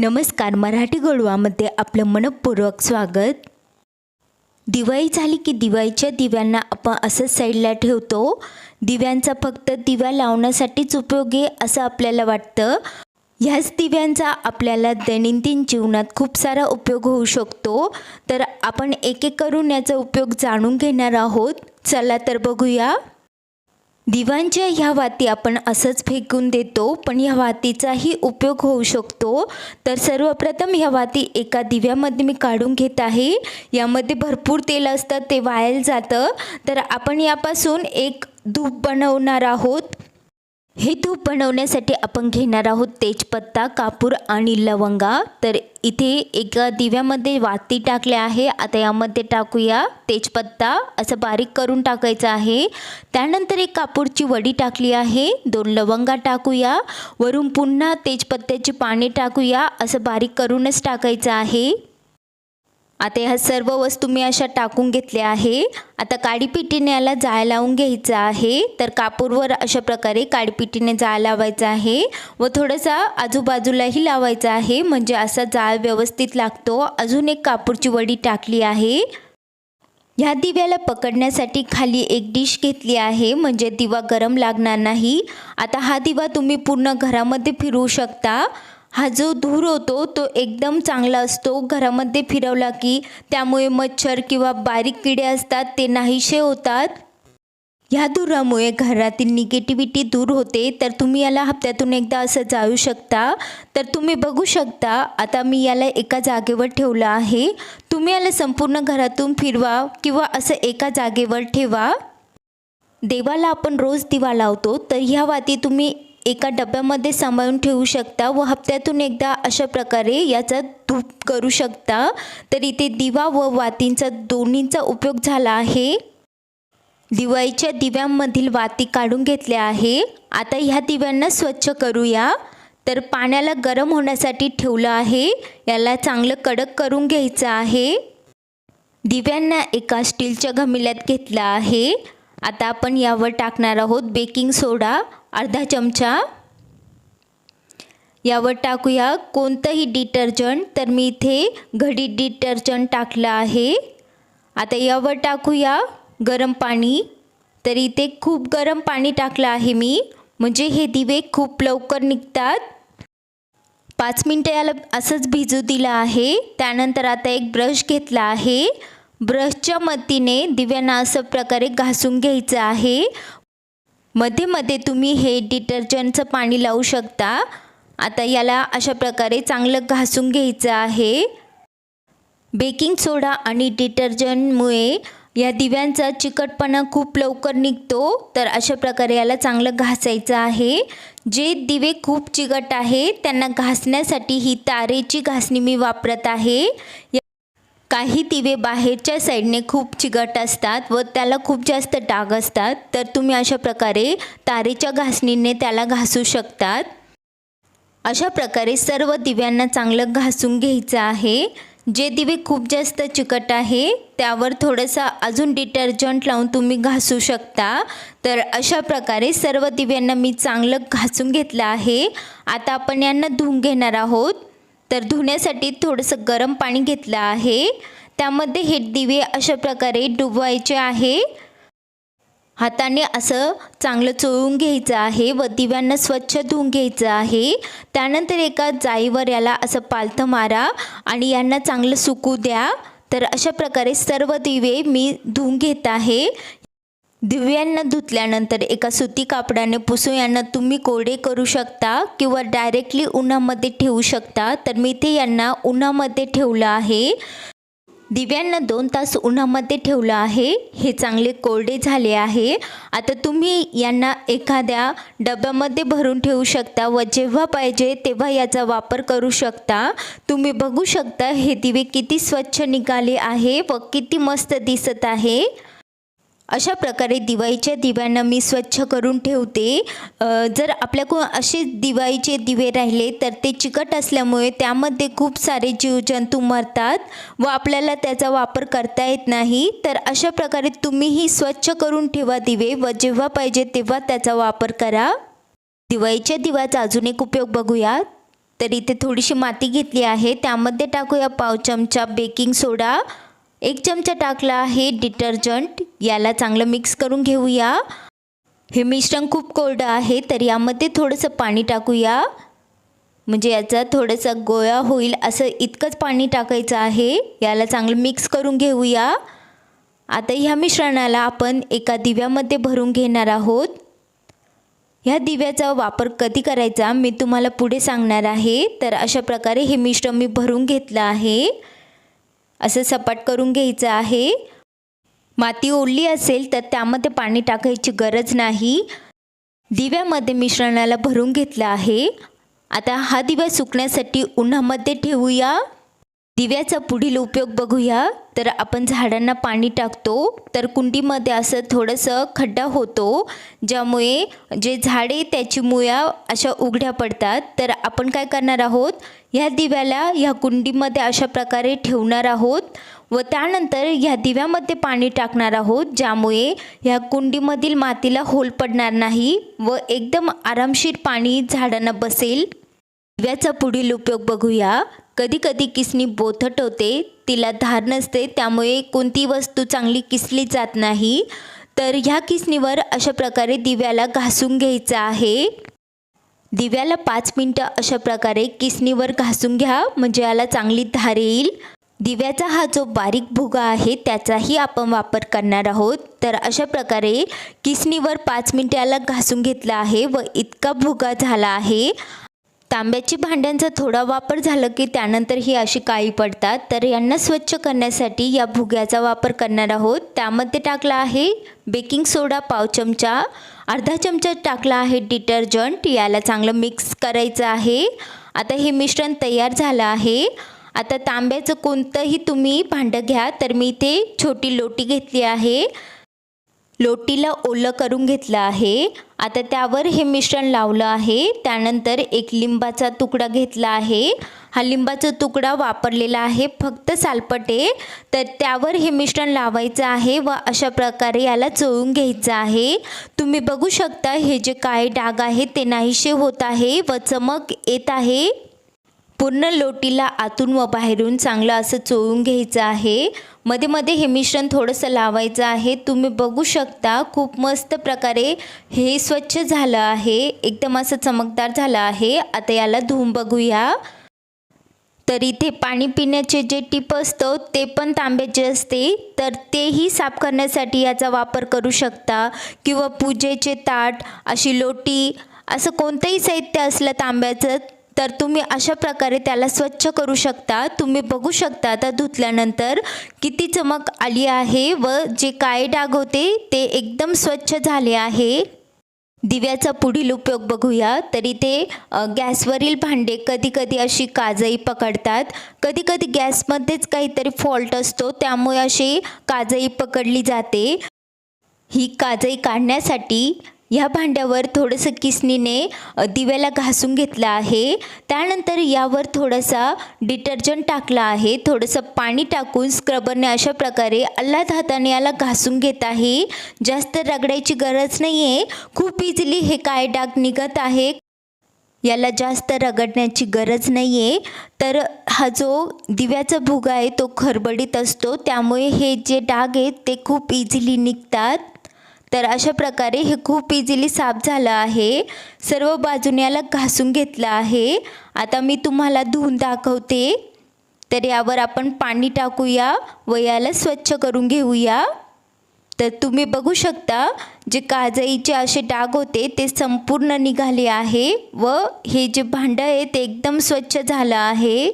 नमस्कार मराठी गोडवामध्ये आपलं मनपूर्वक स्वागत. दिवाळी झाली की दिवाळीच्या दिव्यांना आपण असंच साईडला ठेवतो. दिव्यांचा फक्त दिवा लावण्यासाठीच उपयोग आहे असं आपल्याला वाटतं. ह्याच दिव्यांचा आपल्याला दैनंदिन जीवनात खूप सारा उपयोग होऊ शकतो. तर आपण एक एक करून याचा उपयोग जाणून घेणार आहोत. चला तर बघूया. दिव्यांच्या ह्या वाती आपण असंच फेकून देतो पण ह्या वातीचाही उपयोग होऊ शकतो. तर सर्वप्रथम ह्या वाती एका दिव्यामध्ये मी काढून घेत आहे. यामध्ये भरपूर तेल असतं ते वायल जातं. तर आपण यापासून एक धूप बनवणार आहोत. हे धूप बनवण्यासाठी आपण घेणार आहोत तेजपत्ता कापूर आणि लवंगा. तर इथे एका दिव्यामध्ये वाती टाकल्या आहे. आता यामध्ये टाकूया तेजपत्ता. असं बारीक करून टाकायचं आहे. त्यानंतर एक कापूरची वडी टाकली आहे. दोन लवंगा टाकूया. वरून पुन्हा तेजपत्त्याची पाने टाकूया. असं बारीक करूनच टाकायचं आहे. आता ह्या सर्व वस्तू मी अशा टाकून घेतल्या आहे. आता काडीपिटीने याला जाळ लावून घ्यायचं आहे. तर कापूरवर अशा प्रकारे काडीपिटीने जाळ लावायचं आहे व थोडासा आजूबाजूलाही लावायचं आहे. म्हणजे असा जाळ व्यवस्थित लागतो. अजून एक कापूरची वडी टाकली आहे. ह्या दिव्याला पकडण्यासाठी खाली एक डिश घेतली आहे. म्हणजे दिवा गरम लागणार नाही. आता हा दिवा तुम्ही पूर्ण घरामध्ये फिरवू शकता. हा जो धूर होतो तो एकदम चांगला असतो. घरामध्ये फिरवला की त्यामुळे मच्छर किंवा बारीक किडे असतात ते नाहीसे होतात. ह्या धुरामुळे घरातील निगेटिव्हिटी दूर होते. तर तुम्ही याला हप्त्यातून एकदा असं जाळू शकता. तर तुम्ही बघू शकता आता मी याला एका जागेवर ठेवलं आहे. तुम्ही याला संपूर्ण घरातून फिरवा किंवा असं एका जागेवर ठेवा. देवाला आपण रोज दिवा लावतो. तर ह्या वाती तुम्ही एका डब्यामध्ये सांभाळून ठेवू शकता व हप्त्यातून एकदा अशा प्रकारे याचा धूप करू शकता. तर इथे दिवा व वातींचा दोन्हींचा उपयोग झाला आहे. दिवाळीच्या दिव्यांमधील वाती काढून घेतल्या आहे. आता ह्या दिव्यांना स्वच्छ करूया. तर पाण्याला गरम होण्यासाठी ठेवलं आहे. याला चांगलं कडक करून घ्यायचं आहे. दिव्यांना एका स्टीलच्या घमिल्यात घेतलं आहे. आता आपण यावर टाकणार आहोत बेकिंग सोडा. अर्धा चमचा. यावर टाकूया कोणतंही डिटर्जंट तर मी इथे घडी डिटर्जंट टाकलं आहे. आता यावर टाकूया गरम पाणी. तर इथे खूप गरम पाणी टाकलं आहे मी. म्हणजे हे दिवे खूप लवकर निघतात. पाच मिनटं याला असंच भिजू दिलं आहे. त्यानंतर आता एक ब्रश घेतला आहे. ब्रशच्या मदतीने दिव्यांना असं प्रकारे घासून घ्यायचं आहे. मध्ये मध्ये तुम्ही हे डिटर्जंटचं पाणी लावू शकता. आता याला अशा प्रकारे चांगलं घासून घ्यायचं आहे. बेकिंग सोडा आणि डिटर्जंटमुळे या दिव्यांचा चिकटपणा खूप लवकर निघतो. तर अशा प्रकारे याला चांगलं घासायचं आहे. जे दिवे खूप चिकट आहे त्यांना घासण्यासाठी ही तारेची घासणी मी वापरत आहे. काही दिवे बाहेरच्या साईडने खूप चिकट असतात व त्याला खूप जास्त डाग असतात. तर तुम्ही अशा प्रकारे तारेच्या घासणीने त्याला घासू शकतात. अशा प्रकारे सर्व दिव्यांना चांगलं घासून घ्यायचं आहे. जे दिवे खूप जास्त चिकट आहे त्यावर थोडंसं अजून डिटर्जंट लावून तुम्ही घासू शकता. तर अशा प्रकारे सर्व दिव्यांना मी चांगलं घासून घेतलं आहे. आता आपण यांना धुवून घेणार आहोत. तर धुण्यासाठी थोडंसं गरम पाणी घेतलं आहे. त्यामध्ये हे दिवे अशा प्रकारे डुबवायचे आहे. हाताने असं चांगलं चोळून घ्यायचं आहे व दिव्यांना स्वच्छ धुवून घ्यायचं आहे. त्यानंतर एका जाईवर याला असं पालथं मारा आणि यांना चांगलं सुकू द्या. तर अशा प्रकारे सर्व दिवे मी धुवून घेत आहे. दिव्यांना धुतल्यानंतर एका सुती कापडाने पुसून यांना तुम्ही कोरडे करू शकता किंवा डायरेक्टली उन्हामध्ये ठेवू शकता. तर मी ते यांना उन्हामध्ये ठेवलं आहे. दिव्यांना दोन तास उन्हामध्ये ठेवलं आहे. हे चांगले कोरडे झाले आहे. आता तुम्ही यांना एखाद्या डब्यामध्ये भरून ठेवू शकता व जेव्हा पाहिजे तेव्हा याचा वापर करू शकता. तुम्ही बघू शकता हे दिवे किती स्वच्छ निघाले आहे व किती मस्त दिसत आहे. अशा प्रकारे दिवाळीच्या दिव्यांना मी स्वच्छ करून ठेवते. जर आपल्याकडून असे दिवाळीचे दिवे राहिले तर ते चिकट असल्यामुळे त्यामध्ये खूप सारे जीवजंतू मरतात व आपल्याला त्याचा वापर करता येत नाही. तर अशा प्रकारे तुम्हीही स्वच्छ करून ठेवा दिवे व जेव्हा पाहिजे तेव्हा त्याचा वापर करा. दिवाळीच्या दिवाचा अजून एक उपयोग बघूया तर इथे थोडीशी माती घेतली आहे. त्यामध्ये टाकूया पाव चमचा बेकिंग सोडा. एक चमचा टाकला आहे डिटर्जंट. याला चांगलं मिक्स करून घेऊया. हे मिश्रण खूप कोरडं आहे तर यामध्ये थोडंसं पाणी टाकूया. म्हणजे याचा थोडासा गोळा होईल असं इतकंच पाणी टाकायचं आहे. याला चांगलं मिक्स करून घेऊया. आता ह्या मिश्रणाला आपण एका दिव्यामध्ये भरून घेणार आहोत. ह्या दिव्याचा वापर कधी करायचा मी तुम्हाला पुढे सांगणार आहे. तर अशा प्रकारे हे मिश्रण मी भरून घेतलं आहे. असं सपाट करून घ्यायचं आहे. माती ओढली असेल तर त्यामध्ये पाणी टाकायची गरज नाही. दिव्यामध्ये मिश्रणाला भरून घेतलं आहे. आता हा दिवा सुकण्यासाठी उन्हामध्ये ठेवूया. दिव्याचा पुढील उपयोग बघूया. तर आपण झाडांना पाणी टाकतो. तर कुंडीमध्ये असं थोडंसं खड्डा होतो ज्यामुळे जे झाडे त्याची मुळ्या अशा उघड्या पडतात. तर आपण काय करणार आहोत? ह्या दिव्याला ह्या कुंडीमध्ये अशा प्रकारे ठेवणार आहोत व त्यानंतर ह्या दिव्यामध्ये पाणी टाकणार आहोत ज्यामुळे ह्या कुंडीमधील मातीला होल पडणार नाही व एकदम आरामशीर पाणी झाडांना बसेल. दिव्याचा पुढील उपयोग बघूया. कधी कधी किसणी बोथट होते तिला धार नसते त्यामुळे कोणती वस्तू चांगली किसली जात नाही. तर ह्या किसणीवर अशा प्रकारे दिव्याला घासून घ्यायचं आहे. दिव्याला पाच मिनटं अशा प्रकारे किसणीवर घासून घ्या म्हणजे याला चांगली धार येईल. दिव्याचा हा जो बारीक भुगा आहे त्याचाही आपण वापर करणार आहोत. तर अशा प्रकारे किसणीवर पाच मिनटं याला घासून घेतला आहे व इतका भुगा झाला आहे. तांब्याची भांड्यांचा थोडा वापर झाला की त्यानंतर ही अशी काळी पडतात. तर यांना स्वच्छ करण्यासाठी या भुग्याचा वापर करणार आहोत. त्यामध्ये टाकला आहे बेकिंग सोडा पाव चमचा अर्धा चमचा टाकला आहे डिटर्जंट. याला चांगलं मिक्स करायचं आहे. आता हे मिश्रण तयार झालं आहे. आता तांब्याचं कोणतंही तुम्ही भांडं घ्या. तर मी इथे छोटी लोटी घेतली आहे. लोटीला ओलं करून घेतलं आहे. आता त्यावर हे मिश्रण लावलं आहे. त्यानंतर एक लिंबाचा तुकडा घेतला आहे. हा लिंबाचा तुकडा वापरलेला आहे फक्त सालपटे. तर त्यावर हे मिश्रण लावायचं आहे व अशा प्रकारे याला चोळून घ्यायचं आहे. तुम्ही बघू शकता हे जे काय डाग आहेत ते नाहीसे होत आहे व चमक येत आहे. पूर्ण लोटीला आतून व बाहेरून चांगलं असं चोळून घ्यायचं आहे. मध्ये मध्ये हे मिश्रण थोडंसं लावायचं आहे. तुम्ही बघू शकता खूप मस्त प्रकारे हे स्वच्छ झालं आहे. एकदम असं चमकदार झालं आहे. आता याला धुवून बघूया. तर इथे पाणी पिण्याचे जे टिप असतं ते पण तांब्याचे असते. तर तेही साफ करण्यासाठी याचा वापर करू शकता. किंवा पूजेचे ताट अशी लोटी असं कोणतंही साहित्य असलं तांब्याचं तर तुम्ही अशा प्रकारे त्याला स्वच्छ करू शकता. तुम्ही बघू शकता आता धुतल्यानंतर किती चमक आली आहे व जे काय डाग होते ते एकदम स्वच्छ झाले आहे. दिव्याचा पुढील उपयोग बघूया. तरी ते गॅसवरील भांडे कधी कधी अशी काजई पकडतात. कधी कधी गॅसमध्येच काहीतरी फॉल्ट असतो त्यामुळे अशी काजई पकडली जाते. ही काजई काढण्यासाठी ह्या भांड्यावर थोडंसं किसनीने दिव्याला घासून घेतलं आहे. त्यानंतर यावर थोडासा डिटर्जंट टाकला आहे. थोडंसं पाणी टाकून स्क्रबरने अशा प्रकारे अल्लाद हाताने याला घासून घेत आहे. जास्त रगडायची गरज नाही आहे खूप इझिली हे काय डाग निघत आहे? याला जास्त रगडण्याची गरज नाही आहे तर हा जो दिव्याचा भुगा आहे तो खरबडीत असतो. त्यामुळे हे जे डाग आहेत ते खूप इझिली निघतात. तर अशा प्रकारे हे खूप इझिली साफ झालं आहे. सर्व बाजूने याला घासून घेतलं आहे. आता मी तुम्हाला धुवून दाखवते. तर यावर आपण पाणी टाकूया व याला स्वच्छ करून घेऊया. तर तुम्ही बघू शकता जे काजईचे असे डाग होते ते संपूर्ण निघाले आहे व हे जे भांडं आहे ते एकदम स्वच्छ झालं आहे.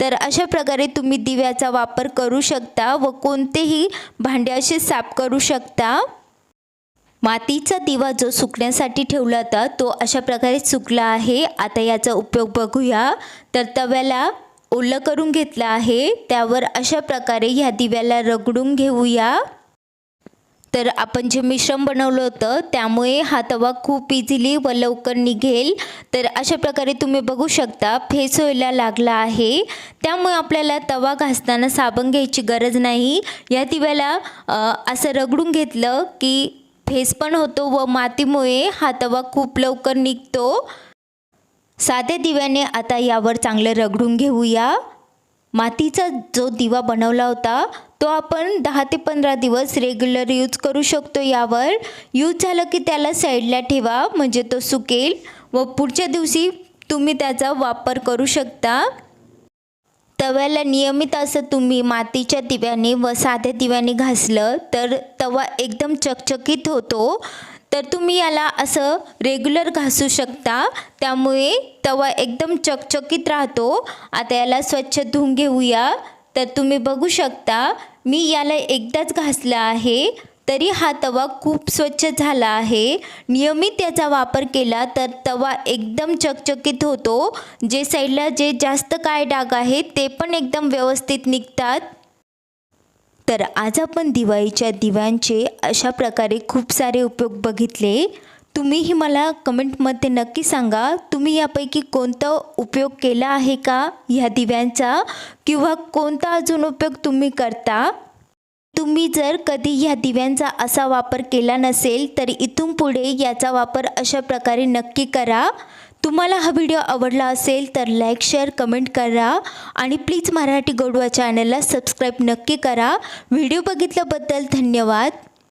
तर अशा प्रकारे तुम्ही दिव्याचा वापर करू शकता व कोणतेही भांडे असे साफ करू शकता. मातीचा दिवा जो सुकण्यासाठी ठेवला होता तो अशा प्रकारे सुकला आहे. आता याचा उपयोग बघूया. तर तव्याला ओलं करून घेतलं आहे. त्यावर अशा प्रकारे ह्या दिव्याला रगडून घेऊया. तर आपण जे मिश्रण बनवलं होतं त्यामुळे हा तवा खूप इझिली व लवकर निघेल. तर अशा प्रकारे तुम्ही बघू शकता फेस व्हायला लागला आहे. त्यामुळे आपल्याला तवा घासताना साबण घ्यायची गरज नाही. या दिव्याला असं रगडून घेतलं की फेस पण होतो व मातीमुळे हा तवा खूप लवकर निघतो. साध्या दिव्याने आता यावर चांगलं रगडून घेऊया. मातीचा जो दिवा बनवला होता तो आपण दहा ते पंधरा दिवस रेग्युलर यूज करू शकतो यावर. यूज झालं की त्याला साईडला ठेवा म्हणजे तो सुकेल व पुढच्या दिवशी तुम्ही त्याचा वापर करू शकता. तव्याला नियमित असं तुम्ही मातीच्या दिव्याने व साध्या दिव्याने घासलं तर तवा एकदम चकचकीत होतो. तर तुम्ही याला असं रेग्युलर घासू शकता. त्यामुळे तवा एकदम चकचकीत राहतो. आता याला स्वच्छ धुवून घेऊया. तर तुम्ही बघू शकता मी याला एकदाच घासलं आहे. तरी हा तवा खूप स्वच्छ झाला आहे. नियमित याचा वापर केला तर तवा एकदम चकचकीत होतो. जे साईडला जे जास्त काय डाग आहेत ते पण एकदम व्यवस्थित निघतात. तर आज आपण दिवाळीच्या दिव्यांचे अशा प्रकारे खूप सारे उपयोग बघितले. तुम्हीही मला कमेंटमध्ये नक्की सांगा तुम्ही यापैकी कोणता उपयोग केला आहे का ह्या दिव्यांचा? किंवा कोणता अजून उपयोग तुम्ही करता? तुम्ही जर कधी ह्या दिव्यांचा असा वापर केला नसेल तर इथून पुढे याचा वापर अशा प्रकारे नक्की करा. तुम्हाला हा व्हिडिओ आवडला असेल तर लाईक शेअर कमेंट करा आणि प्लीज मराठी गोडवा चॅनलला सबस्क्राईब नक्की करा. व्हिडिओ बघितल्याबद्दल धन्यवाद.